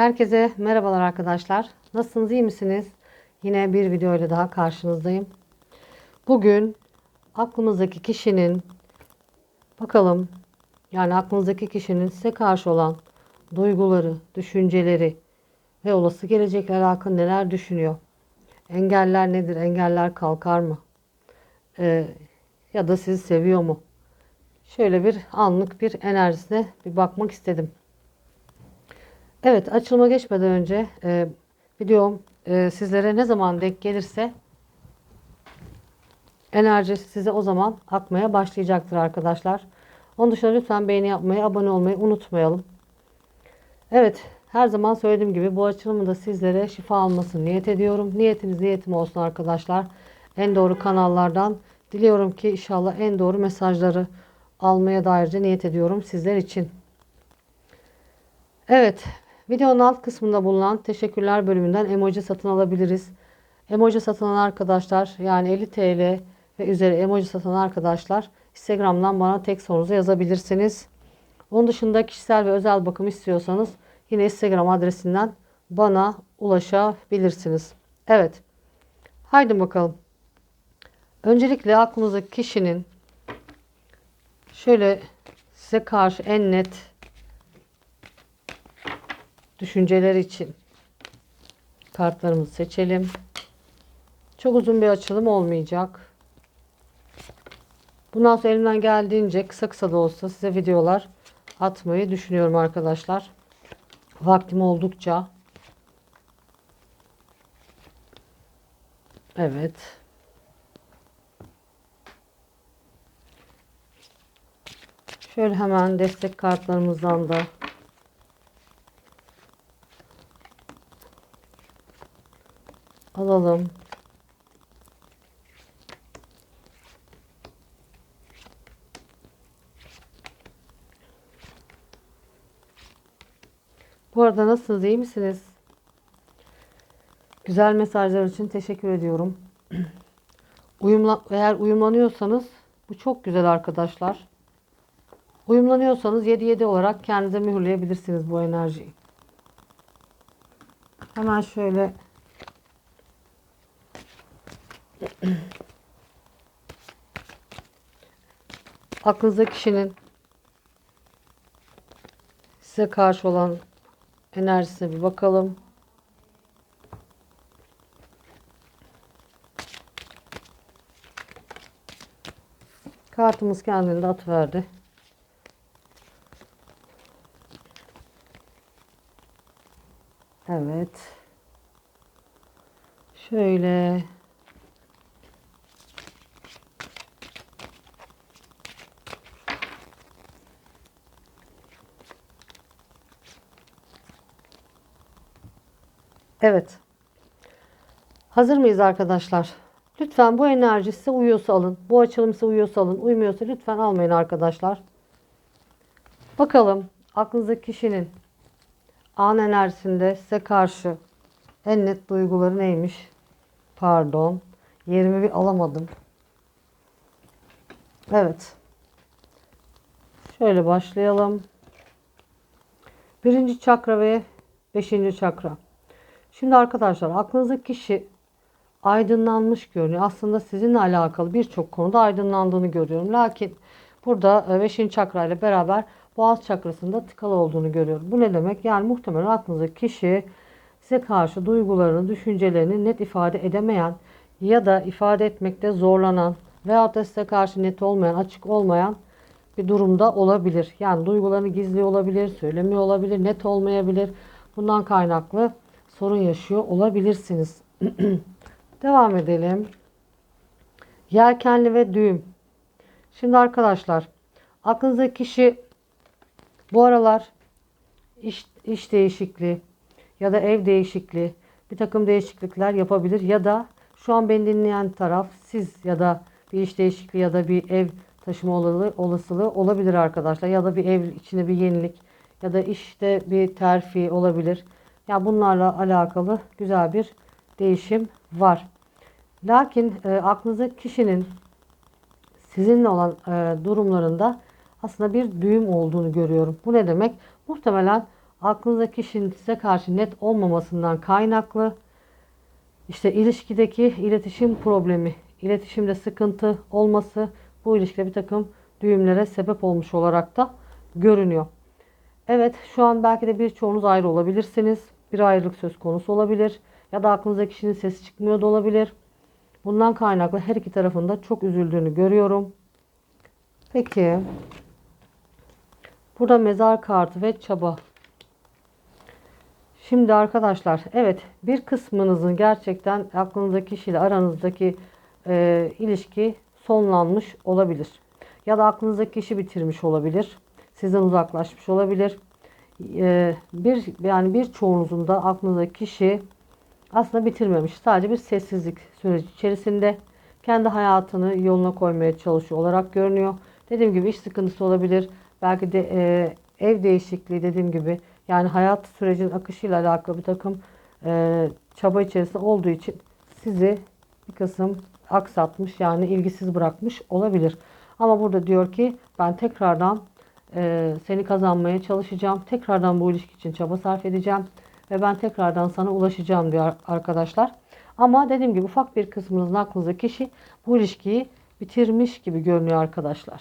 Herkese merhabalar arkadaşlar. Nasılsınız, iyi misiniz? Yine bir video ile daha karşınızdayım. Bugün aklımızdaki kişinin bakalım yani aklınızdaki kişinin size karşı olan duyguları, düşünceleri ve olası gelecekle alakalı neler düşünüyor? Engeller nedir? Engeller kalkar mı? Ee, ya da sizi seviyor mu? Şöyle bir anlık bir enerjisine bir bakmak istedim. Evet açılıma geçmeden önce e, videom e, sizlere ne zaman denk gelirse enerji size o zaman akmaya başlayacaktır arkadaşlar. Onun dışında lütfen beğeni yapmayı, abone olmayı unutmayalım. Evet her zaman söylediğim gibi bu açılımı da sizlere şifa almasını niyet ediyorum. Niyetiniz niyetim olsun arkadaşlar. En doğru kanallardan diliyorum ki inşallah en doğru mesajları almaya dairce niyet ediyorum sizler için. Evet Videonun alt kısmında bulunan teşekkürler bölümünden emoji satın alabiliriz. Emoji satın alan arkadaşlar yani 50 TL ve üzeri emoji satın alan arkadaşlar Instagram'dan bana tek sorunuzu yazabilirsiniz. Onun dışında kişisel ve özel bakım istiyorsanız yine Instagram adresinden bana ulaşabilirsiniz. Evet. Haydi bakalım. Öncelikle aklınızdaki kişinin şöyle size karşı en net düşünceler için kartlarımızı seçelim. Çok uzun bir açılım olmayacak. Bundan sonra elimden geldiğince kısa kısa da olsa size videolar atmayı düşünüyorum arkadaşlar. Vaktim oldukça. Evet. Şöyle hemen destek kartlarımızdan da alalım. Bu arada nasılsınız? iyi misiniz? Güzel mesajlar için teşekkür ediyorum. Uyumla, eğer uyumlanıyorsanız bu çok güzel arkadaşlar. Uyumlanıyorsanız 7-7 olarak kendinize mühürleyebilirsiniz bu enerjiyi. Hemen şöyle aklınızdaki kişinin size karşı olan enerjisine bir bakalım. Kartımız kendini de atıverdi. Evet. Şöyle Evet. Hazır mıyız arkadaşlar? Lütfen bu enerji size uyuyorsa alın. Bu açılım size uyuyorsa alın. Uymuyorsa lütfen almayın arkadaşlar. Bakalım aklınızdaki kişinin an enerjisinde size karşı en net duyguları neymiş? Pardon. Yerimi bir alamadım. Evet. Şöyle başlayalım. Birinci çakra ve beşinci çakra. Şimdi arkadaşlar aklınızdaki kişi aydınlanmış görünüyor. Aslında sizinle alakalı birçok konuda aydınlandığını görüyorum. Lakin burada 5. E, çakra ile beraber boğaz çakrasında tıkalı olduğunu görüyorum. Bu ne demek? Yani muhtemelen aklınızdaki kişi size karşı duygularını, düşüncelerini net ifade edemeyen ya da ifade etmekte zorlanan veya da size karşı net olmayan, açık olmayan bir durumda olabilir. Yani duygularını gizli olabilir, söylemiyor olabilir, net olmayabilir. Bundan kaynaklı sorun yaşıyor olabilirsiniz. Devam edelim. Yelkenli ve düğüm. Şimdi arkadaşlar aklınızdaki kişi bu aralar iş, iş değişikliği ya da ev değişikliği bir takım değişiklikler yapabilir ya da şu an beni dinleyen taraf siz ya da bir iş değişikliği ya da bir ev taşıma olasılığı olabilir arkadaşlar ya da bir ev içinde bir yenilik ya da işte bir terfi olabilir ya bunlarla alakalı güzel bir değişim var. Lakin e, aklınızdaki kişinin sizinle olan e, durumlarında aslında bir düğüm olduğunu görüyorum. Bu ne demek? Muhtemelen aklınızdaki kişinin size karşı net olmamasından kaynaklı işte ilişkideki iletişim problemi, iletişimde sıkıntı olması bu ilişkide bir takım düğümlere sebep olmuş olarak da görünüyor. Evet şu an belki de birçoğunuz ayrı olabilirsiniz. Bir ayrılık söz konusu olabilir. Ya da aklınızdaki kişinin sesi çıkmıyor da olabilir. Bundan kaynaklı her iki tarafında çok üzüldüğünü görüyorum. Peki. Burada mezar kartı ve çaba. Şimdi arkadaşlar evet bir kısmınızın gerçekten aklınızdaki kişiyle aranızdaki e, ilişki sonlanmış olabilir. Ya da aklınızdaki kişi bitirmiş olabilir. Sizden uzaklaşmış olabilir. E, bir yani birçoğunuzun da aklınızdaki kişi aslında bitirmemiş. Sadece bir sessizlik süreci içerisinde kendi hayatını yoluna koymaya çalışıyor olarak görünüyor. Dediğim gibi iş sıkıntısı olabilir. Belki de e, ev değişikliği dediğim gibi yani hayat sürecinin akışıyla alakalı bir takım e, çaba içerisinde olduğu için sizi bir kısım aksatmış yani ilgisiz bırakmış olabilir. Ama burada diyor ki ben tekrardan e, seni kazanmaya çalışacağım. Tekrardan bu ilişki için çaba sarf edeceğim. Ve ben tekrardan sana ulaşacağım diyor arkadaşlar. Ama dediğim gibi ufak bir kısmınızın aklınızdaki kişi bu ilişkiyi bitirmiş gibi görünüyor arkadaşlar.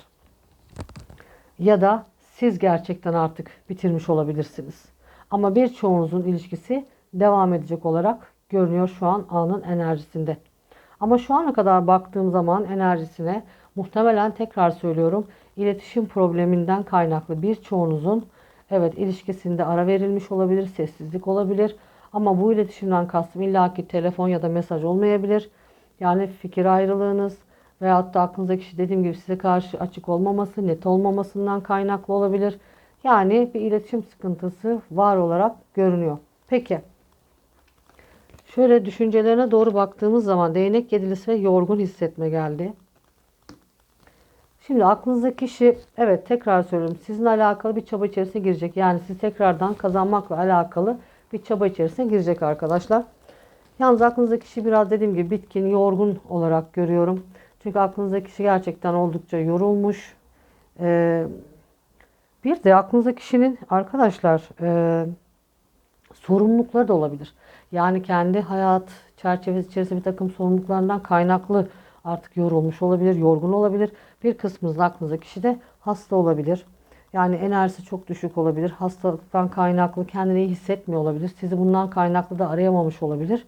Ya da siz gerçekten artık bitirmiş olabilirsiniz. Ama birçoğunuzun ilişkisi devam edecek olarak görünüyor şu an anın enerjisinde. Ama şu ana kadar baktığım zaman enerjisine muhtemelen tekrar söylüyorum iletişim probleminden kaynaklı birçoğunuzun evet ilişkisinde ara verilmiş olabilir, sessizlik olabilir. Ama bu iletişimden kastım illaki telefon ya da mesaj olmayabilir. Yani fikir ayrılığınız veyahut da aklınızdaki kişi dediğim gibi size karşı açık olmaması, net olmamasından kaynaklı olabilir. Yani bir iletişim sıkıntısı var olarak görünüyor. Peki. Şöyle düşüncelerine doğru baktığımız zaman değnek yedilisi ve yorgun hissetme geldi. Şimdi aklınızdaki kişi evet tekrar söylüyorum sizinle alakalı bir çaba içerisine girecek. Yani siz tekrardan kazanmakla alakalı bir çaba içerisine girecek arkadaşlar. Yalnız aklınızdaki kişi biraz dediğim gibi bitkin, yorgun olarak görüyorum. Çünkü aklınızdaki kişi gerçekten oldukça yorulmuş. Ee, bir de aklınızdaki kişinin arkadaşlar e, sorumlulukları da olabilir. Yani kendi hayat çerçevesi içerisinde bir takım sorumluluklarından kaynaklı artık yorulmuş olabilir, yorgun olabilir. Bir kısmınız aklınızdaki kişi de hasta olabilir. Yani enerjisi çok düşük olabilir. Hastalıktan kaynaklı kendini iyi hissetmiyor olabilir. Sizi bundan kaynaklı da arayamamış olabilir.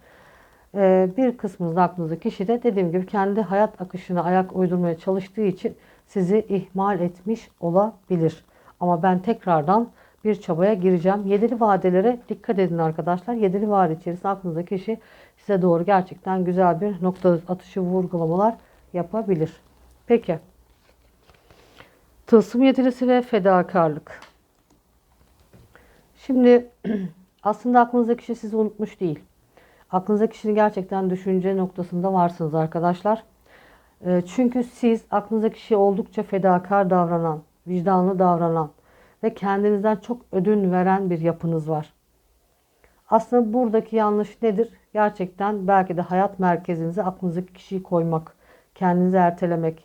Ee, bir kısmınız aklınızdaki kişi de dediğim gibi kendi hayat akışına ayak uydurmaya çalıştığı için sizi ihmal etmiş olabilir. Ama ben tekrardan bir çabaya gireceğim. Yedili vadelere dikkat edin arkadaşlar. Yedili vade içerisinde aklınızdaki kişi size doğru gerçekten güzel bir nokta atışı vurgulamalar yapabilir. Peki. Tılsım yedilisi ve fedakarlık. Şimdi aslında aklınızdaki kişi sizi unutmuş değil. Aklınızdaki kişinin gerçekten düşünce noktasında varsınız arkadaşlar. Ee, çünkü siz aklınızdaki kişi oldukça fedakar davranan, vicdanlı davranan ve kendinizden çok ödün veren bir yapınız var. Aslında buradaki yanlış nedir? Gerçekten belki de hayat merkezinize aklınızdaki kişiyi koymak, kendinizi ertelemek.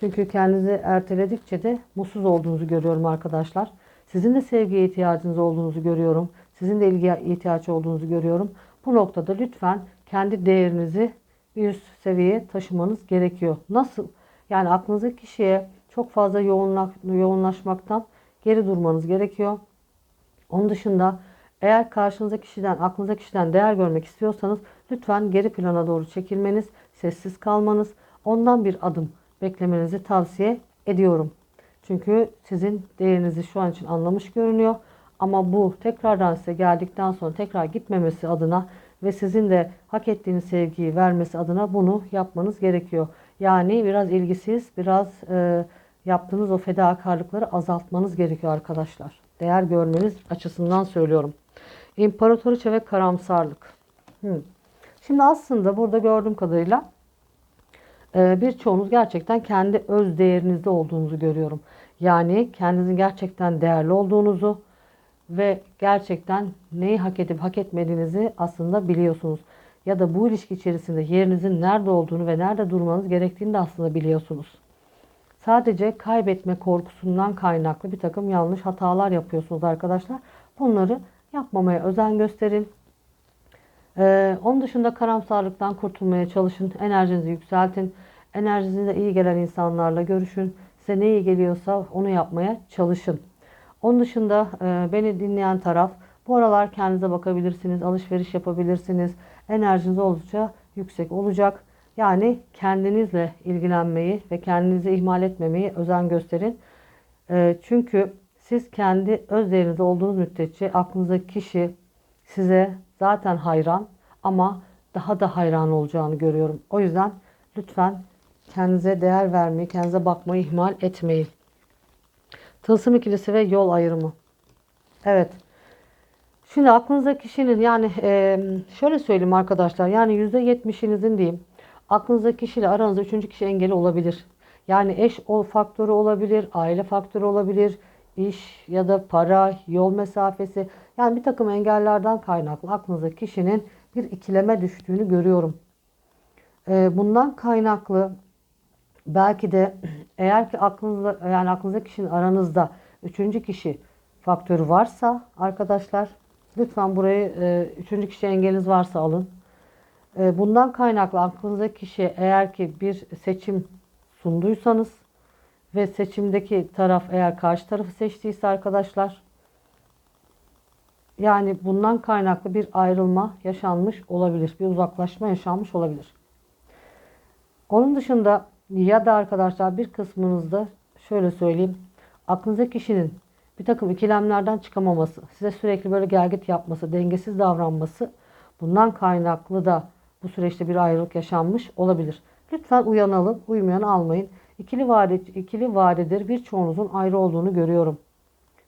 Çünkü kendinizi erteledikçe de mutsuz olduğunuzu görüyorum arkadaşlar. Sizin de sevgiye ihtiyacınız olduğunuzu görüyorum. Sizin de ilgiye ihtiyaç olduğunuzu görüyorum. Bu noktada lütfen kendi değerinizi bir üst seviyeye taşımanız gerekiyor. Nasıl? Yani aklınızdaki kişiye çok fazla yoğunlaş, yoğunlaşmaktan geri durmanız gerekiyor. Onun dışında eğer karşınızdaki kişiden, aklınızdaki kişiden değer görmek istiyorsanız lütfen geri plana doğru çekilmeniz, sessiz kalmanız, ondan bir adım beklemenizi tavsiye ediyorum. Çünkü sizin değerinizi şu an için anlamış görünüyor. Ama bu tekrardan size geldikten sonra tekrar gitmemesi adına ve sizin de hak ettiğiniz sevgiyi vermesi adına bunu yapmanız gerekiyor. Yani biraz ilgisiz, biraz e, yaptığınız o fedakarlıkları azaltmanız gerekiyor arkadaşlar. Değer görmeniz açısından söylüyorum. İmparatoriçe ve karamsarlık. Hmm. Şimdi aslında burada gördüğüm kadarıyla e, birçoğunuz gerçekten kendi öz değerinizde olduğunuzu görüyorum. Yani kendinizin gerçekten değerli olduğunuzu ve gerçekten neyi hak edip hak etmediğinizi aslında biliyorsunuz. Ya da bu ilişki içerisinde yerinizin nerede olduğunu ve nerede durmanız gerektiğini de aslında biliyorsunuz. Sadece kaybetme korkusundan kaynaklı bir takım yanlış hatalar yapıyorsunuz arkadaşlar. Bunları yapmamaya özen gösterin. Ee, onun dışında karamsarlıktan kurtulmaya çalışın. Enerjinizi yükseltin. Enerjinize iyi gelen insanlarla görüşün. Size ne iyi geliyorsa onu yapmaya çalışın. Onun dışında e, beni dinleyen taraf bu aralar kendinize bakabilirsiniz. Alışveriş yapabilirsiniz. Enerjiniz oldukça yüksek olacak. Yani kendinizle ilgilenmeyi ve kendinizi ihmal etmemeyi özen gösterin. E, çünkü siz kendi öz değerinizde olduğunuz müddetçe aklınızdaki kişi size zaten hayran ama daha da hayran olacağını görüyorum. O yüzden lütfen kendinize değer vermeyi, kendinize bakmayı ihmal etmeyin. Tılsım ikilisi ve yol ayrımı. Evet. Şimdi aklınızdaki kişinin yani e, şöyle söyleyeyim arkadaşlar. Yani %70'inizin diyeyim. Aklınızdaki kişiyle aranızda üçüncü kişi engeli olabilir. Yani eş o faktörü olabilir, aile faktörü olabilir, iş ya da para, yol mesafesi. Yani bir takım engellerden kaynaklı aklınızdaki kişinin bir ikileme düştüğünü görüyorum. E, bundan kaynaklı belki de eğer ki aklınızda yani aklınızdaki kişinin aranızda üçüncü kişi faktörü varsa arkadaşlar lütfen burayı e, üçüncü kişi engeliniz varsa alın. E, bundan kaynaklı aklınızdaki kişi eğer ki bir seçim sunduysanız ve seçimdeki taraf eğer karşı tarafı seçtiyse arkadaşlar yani bundan kaynaklı bir ayrılma yaşanmış olabilir. Bir uzaklaşma yaşanmış olabilir. Onun dışında ya da arkadaşlar bir kısmınızda şöyle söyleyeyim. Aklınızdaki kişinin bir takım ikilemlerden çıkamaması, size sürekli böyle gelgit yapması, dengesiz davranması bundan kaynaklı da bu süreçte bir ayrılık yaşanmış olabilir. Lütfen uyanalım, uyumayanı almayın. İkili vade, ikili vadedir birçoğunuzun ayrı olduğunu görüyorum.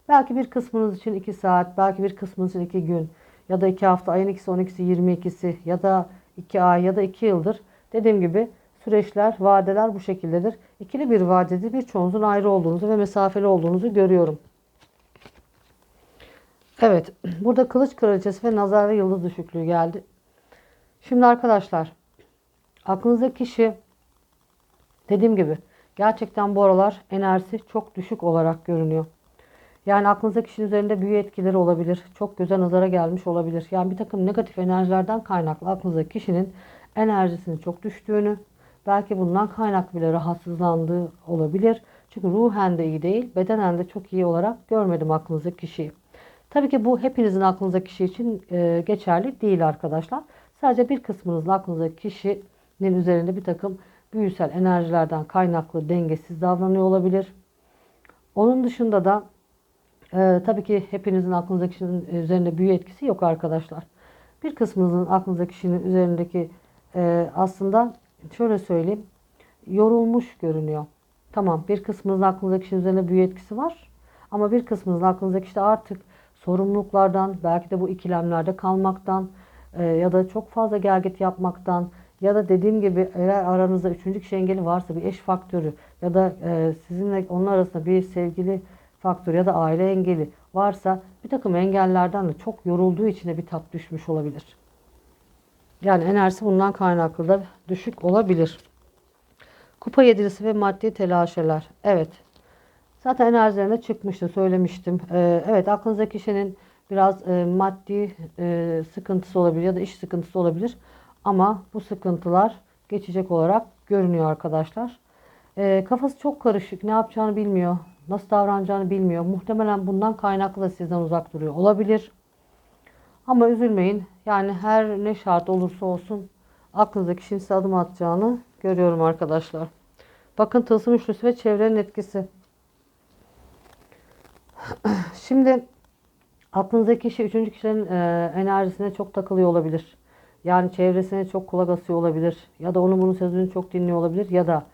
Belki bir kısmınız için 2 saat, belki bir kısmınız için 2 gün ya da 2 hafta, ayın ikisi, 12'si, 22'si ya da 2 ay ya da 2 yıldır. Dediğim gibi süreçler, vadeler bu şekildedir. İkili bir vadede birçoğunuzun ayrı olduğunuzu ve mesafeli olduğunuzu görüyorum. Evet, burada kılıç kraliçesi ve nazar ve yıldız düşüklüğü geldi. Şimdi arkadaşlar, aklınızdaki kişi dediğim gibi gerçekten bu aralar enerjisi çok düşük olarak görünüyor. Yani aklınızdaki kişinin üzerinde büyü etkileri olabilir. Çok göze nazara gelmiş olabilir. Yani bir takım negatif enerjilerden kaynaklı aklınızdaki kişinin enerjisinin çok düştüğünü, belki bundan kaynaklı bile rahatsızlandığı olabilir. Çünkü ruhen de iyi değil, bedenen de çok iyi olarak görmedim aklınızdaki kişiyi. Tabii ki bu hepinizin aklınızdaki kişi için e, geçerli değil arkadaşlar. Sadece bir kısmınızın aklınızdaki kişinin üzerinde bir takım büyüsel enerjilerden kaynaklı dengesiz davranıyor olabilir. Onun dışında da e, tabii ki hepinizin aklınızdaki kişinin üzerinde büyü etkisi yok arkadaşlar. Bir kısmınızın aklınızdaki kişinin üzerindeki e, aslında şöyle söyleyeyim yorulmuş görünüyor. Tamam bir kısmınızın aklınızdaki kişinin üzerinde büyü etkisi var. Ama bir kısmınızın aklınızdaki işte artık sorumluluklardan, belki de bu ikilemlerde kalmaktan e, ya da çok fazla gelgit yapmaktan ya da dediğim gibi eğer aranızda üçüncü kişi engeli varsa bir eş faktörü ya da e, sizinle onun arasında bir sevgili faktör ya da aile engeli varsa bir takım engellerden de çok yorulduğu için de bir tat düşmüş olabilir. Yani enerjisi bundan kaynaklı da düşük olabilir. Kupa yedilisi ve maddi telaşeler. Evet. Zaten enerjilerine çıkmıştı söylemiştim. Ee, evet aklınızdaki kişinin biraz e, maddi e, sıkıntısı olabilir ya da iş sıkıntısı olabilir. Ama bu sıkıntılar geçecek olarak görünüyor arkadaşlar. E, kafası çok karışık. Ne yapacağını bilmiyor. Nasıl davranacağını bilmiyor. Muhtemelen bundan kaynaklı da sizden uzak duruyor. Olabilir. Ama üzülmeyin. Yani her ne şart olursa olsun aklınızdaki kişinin adım atacağını görüyorum arkadaşlar. Bakın tılsım üçlüsü ve çevrenin etkisi. Şimdi aklınızdaki kişi üçüncü kişinin e, enerjisine çok takılıyor olabilir. Yani çevresine çok kulak asıyor olabilir. Ya da onun bunun sözünü çok dinliyor olabilir. Ya da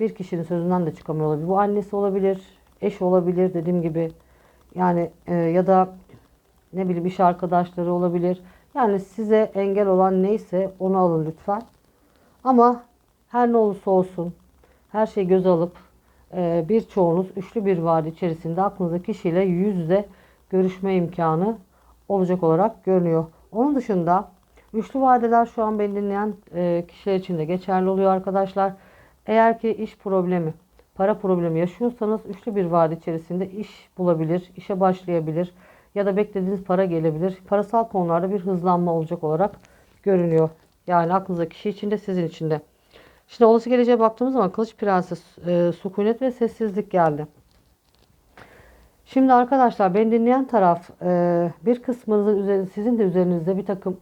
bir kişinin sözünden de çıkamıyor olabilir. Bu annesi olabilir, eş olabilir dediğim gibi. Yani e, ya da ne bileyim iş arkadaşları olabilir. Yani size engel olan neyse onu alın lütfen. Ama her ne olursa olsun her şeyi göze alıp e, birçoğunuz üçlü bir vade içerisinde aklınızdaki kişiyle yüz yüze görüşme imkanı olacak olarak görünüyor. Onun dışında üçlü vadeler şu an beni dinleyen e, kişiler için de geçerli oluyor arkadaşlar. Eğer ki iş problemi, para problemi yaşıyorsanız üçlü bir vade içerisinde iş bulabilir, işe başlayabilir ya da beklediğiniz para gelebilir. Parasal konularda bir hızlanma olacak olarak görünüyor. Yani aklınızdaki kişi için de sizin için de. Şimdi olası geleceğe baktığımız zaman Kılıç Prenses, e, sükunet ve sessizlik geldi. Şimdi arkadaşlar beni dinleyen taraf e, bir kısmınızın üzerinde, sizin de üzerinizde bir takım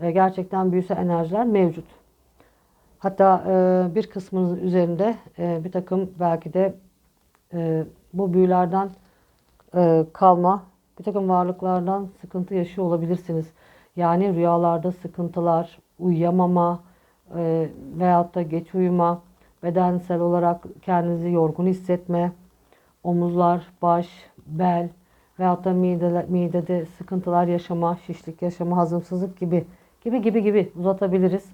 e, gerçekten büyüsel enerjiler mevcut. Hatta e, bir kısmınızın üzerinde e, bir takım belki de bu büyülerden e, kalma bir takım varlıklardan sıkıntı yaşıyor olabilirsiniz. Yani rüyalarda sıkıntılar, uyuyamama e, veyahut da geç uyuma, bedensel olarak kendinizi yorgun hissetme, omuzlar, baş, bel veyahut da midede, midede sıkıntılar yaşama, şişlik yaşama, hazımsızlık gibi gibi gibi gibi uzatabiliriz.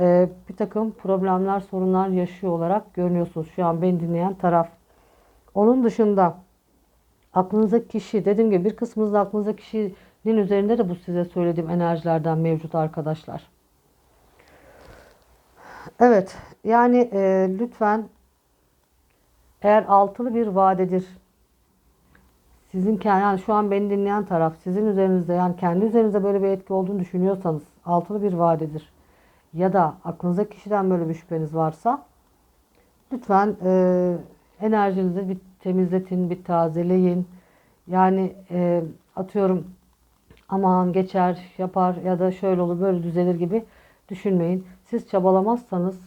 Ee, bir takım problemler, sorunlar yaşıyor olarak görünüyorsunuz şu an beni dinleyen taraf. Onun dışında aklınızdaki kişi, dediğim gibi bir kısmınız da aklınızdaki kişinin üzerinde de bu size söylediğim enerjilerden mevcut arkadaşlar. Evet, yani e, lütfen eğer altılı bir vadedir, sizin kendi, yani şu an beni dinleyen taraf, sizin üzerinizde yani kendi üzerinizde böyle bir etki olduğunu düşünüyorsanız altılı bir vadedir. Ya da aklınızdaki kişiden böyle bir şüpheniz varsa lütfen e, enerjinizi bir temizletin, bir tazeleyin. Yani e, atıyorum aman geçer, yapar ya da şöyle olur böyle düzelir gibi düşünmeyin. Siz çabalamazsanız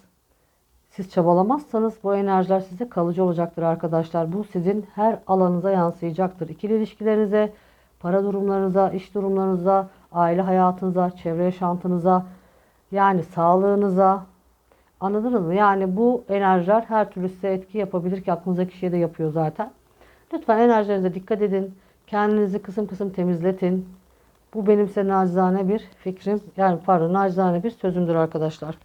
siz çabalamazsanız bu enerjiler size kalıcı olacaktır arkadaşlar. Bu sizin her alanınıza yansıyacaktır. İkili ilişkilerinize, para durumlarınıza, iş durumlarınıza, aile hayatınıza, çevre yaşantınıza, yani sağlığınıza. Anladınız mı? Yani bu enerjiler her türlü size etki yapabilir ki aklınızdaki kişiye de yapıyor zaten. Lütfen enerjilerinize dikkat edin. Kendinizi kısım kısım temizletin. Bu benim size nacizane bir fikrim. Yani pardon nacizane bir sözümdür arkadaşlar.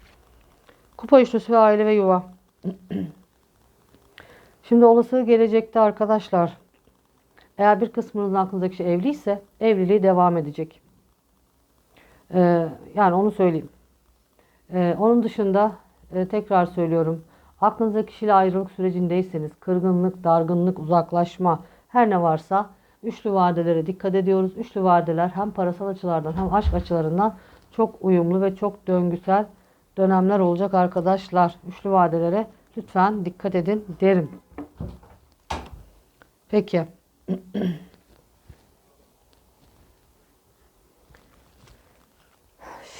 Kupa üçlüsü ve aile ve yuva. Şimdi olası gelecekte arkadaşlar eğer bir kısmınızın aklınızdaki kişi evliyse evliliği devam edecek. Ee, yani onu söyleyeyim. Ee, onun dışında e, tekrar söylüyorum. Aklınızdaki kişiyle ayrılık sürecindeyseniz kırgınlık, dargınlık, uzaklaşma her ne varsa üçlü vadelere dikkat ediyoruz. Üçlü vadeler hem parasal açılardan hem aşk açılarından çok uyumlu ve çok döngüsel dönemler olacak arkadaşlar. Üçlü vadelere lütfen dikkat edin derim. Peki.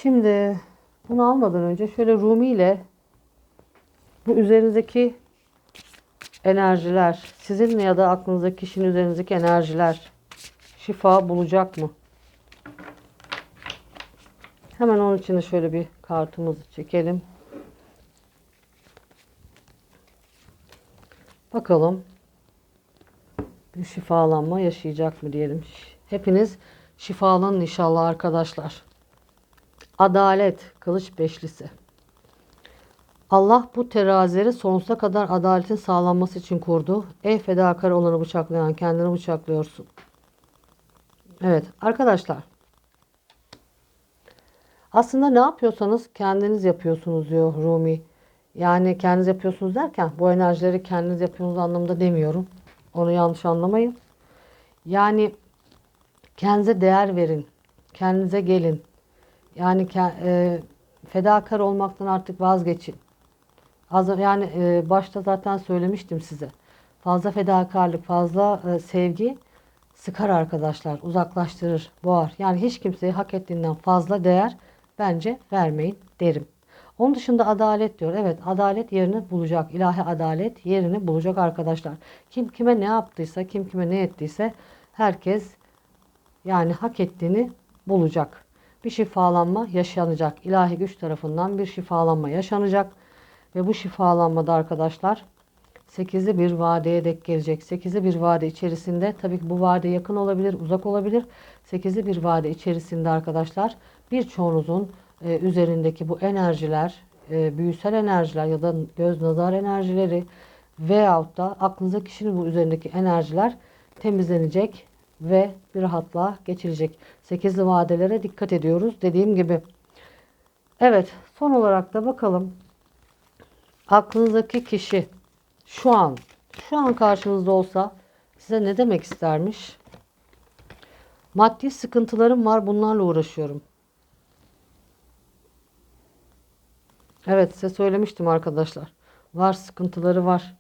Şimdi bunu almadan önce şöyle Rumi ile bu üzerinizdeki enerjiler, sizin ya da aklınızdaki kişinin üzerinizdeki enerjiler şifa bulacak mı? Hemen onun için de şöyle bir kartımızı çekelim. Bakalım bir şifalanma yaşayacak mı diyelim. Hepiniz şifalanın inşallah arkadaşlar. Adalet, kılıç beşlisi. Allah bu terazileri sonsuza kadar adaletin sağlanması için kurdu. Ey fedakar olanı bıçaklayan kendini bıçaklıyorsun. Evet arkadaşlar. Aslında ne yapıyorsanız kendiniz yapıyorsunuz diyor Rumi. Yani kendiniz yapıyorsunuz derken bu enerjileri kendiniz yapıyorsunuz anlamında demiyorum. Onu yanlış anlamayın. Yani kendinize değer verin. Kendinize gelin. Yani e, fedakar olmaktan artık vazgeçin. Az yani e, başta zaten söylemiştim size. Fazla fedakarlık, fazla e, sevgi sıkar arkadaşlar, uzaklaştırır, boğar. Yani hiç kimseye hak ettiğinden fazla değer bence vermeyin derim. Onun dışında adalet diyor. Evet adalet yerini bulacak. İlahi adalet yerini bulacak arkadaşlar. Kim kime ne yaptıysa, kim kime ne ettiyse herkes yani hak ettiğini bulacak. Bir şifalanma yaşanacak. İlahi güç tarafından bir şifalanma yaşanacak. Ve bu şifalanmada arkadaşlar 8'li bir vadeye dek gelecek. 8'li bir vade içerisinde tabii ki bu vade yakın olabilir, uzak olabilir. 8'li bir vade içerisinde arkadaşlar birçoğunuzun e, üzerindeki bu enerjiler, e, büyüsel enerjiler ya da göz nazar enerjileri veyahut da aklınıza kişinin bu üzerindeki enerjiler temizlenecek ve bir rahatlığa geçilecek. 8'li vadelere dikkat ediyoruz dediğim gibi. Evet son olarak da bakalım aklınızdaki kişi şu an şu an karşınızda olsa size ne demek istermiş? Maddi sıkıntılarım var. Bunlarla uğraşıyorum. Evet size söylemiştim arkadaşlar. Var sıkıntıları var.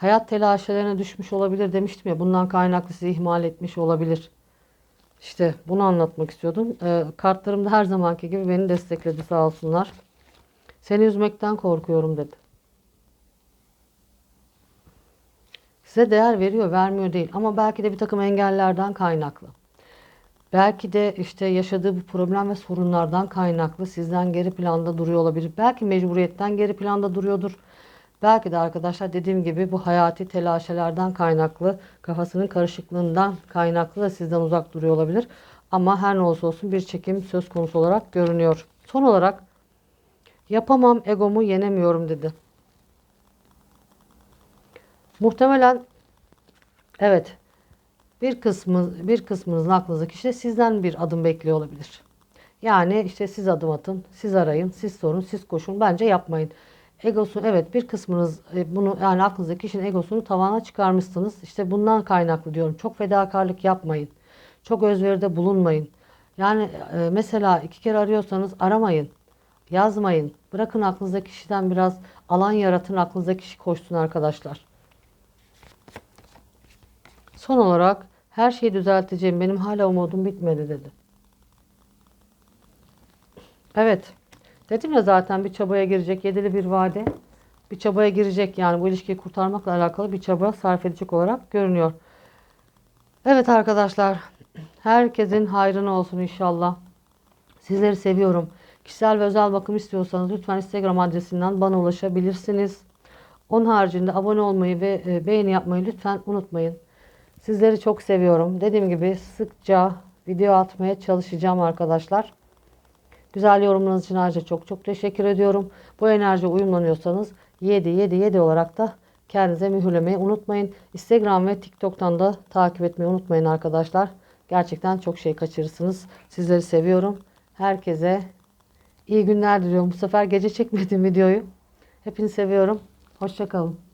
Hayat telaşelerine düşmüş olabilir demiştim ya. Bundan kaynaklı sizi ihmal etmiş olabilir. İşte bunu anlatmak istiyordum. Ee, kartlarım da her zamanki gibi beni destekledi sağ olsunlar. Seni üzmekten korkuyorum dedi. Size değer veriyor, vermiyor değil. Ama belki de bir takım engellerden kaynaklı. Belki de işte yaşadığı bu problem ve sorunlardan kaynaklı sizden geri planda duruyor olabilir. Belki mecburiyetten geri planda duruyordur. Belki de arkadaşlar dediğim gibi bu hayati telaşelerden kaynaklı, kafasının karışıklığından kaynaklı da sizden uzak duruyor olabilir. Ama her ne olursa olsun bir çekim söz konusu olarak görünüyor. Son olarak yapamam egomu yenemiyorum dedi. Muhtemelen evet bir kısmı bir kısmınızın aklınızdaki kişi de sizden bir adım bekliyor olabilir. Yani işte siz adım atın, siz arayın, siz sorun, siz koşun. Bence yapmayın. Egosu evet bir kısmınız e, bunu yani aklınızdaki kişinin egosunu tavana çıkarmışsınız. İşte bundan kaynaklı diyorum. Çok fedakarlık yapmayın. Çok özveride bulunmayın. Yani e, mesela iki kere arıyorsanız aramayın. Yazmayın. Bırakın aklınızdaki kişiden biraz alan yaratın. Aklınızdaki kişi koşsun arkadaşlar. Son olarak her şeyi düzelteceğim. Benim hala umudum bitmedi dedi. Evet. Dedim ya zaten bir çabaya girecek. Yedili bir vade. Bir çabaya girecek yani bu ilişkiyi kurtarmakla alakalı bir çaba sarf edecek olarak görünüyor. Evet arkadaşlar. Herkesin hayrına olsun inşallah. Sizleri seviyorum. Kişisel ve özel bakım istiyorsanız lütfen Instagram adresinden bana ulaşabilirsiniz. Onun haricinde abone olmayı ve e, beğeni yapmayı lütfen unutmayın. Sizleri çok seviyorum. Dediğim gibi sıkça video atmaya çalışacağım arkadaşlar. Güzel yorumlarınız için ayrıca çok çok teşekkür ediyorum. Bu enerji uyumlanıyorsanız 7 7 7 olarak da kendinize mühürlemeyi unutmayın. Instagram ve TikTok'tan da takip etmeyi unutmayın arkadaşlar. Gerçekten çok şey kaçırırsınız. Sizleri seviyorum. Herkese iyi günler diliyorum. Bu sefer gece çekmedim videoyu. Hepinizi seviyorum. Hoşçakalın.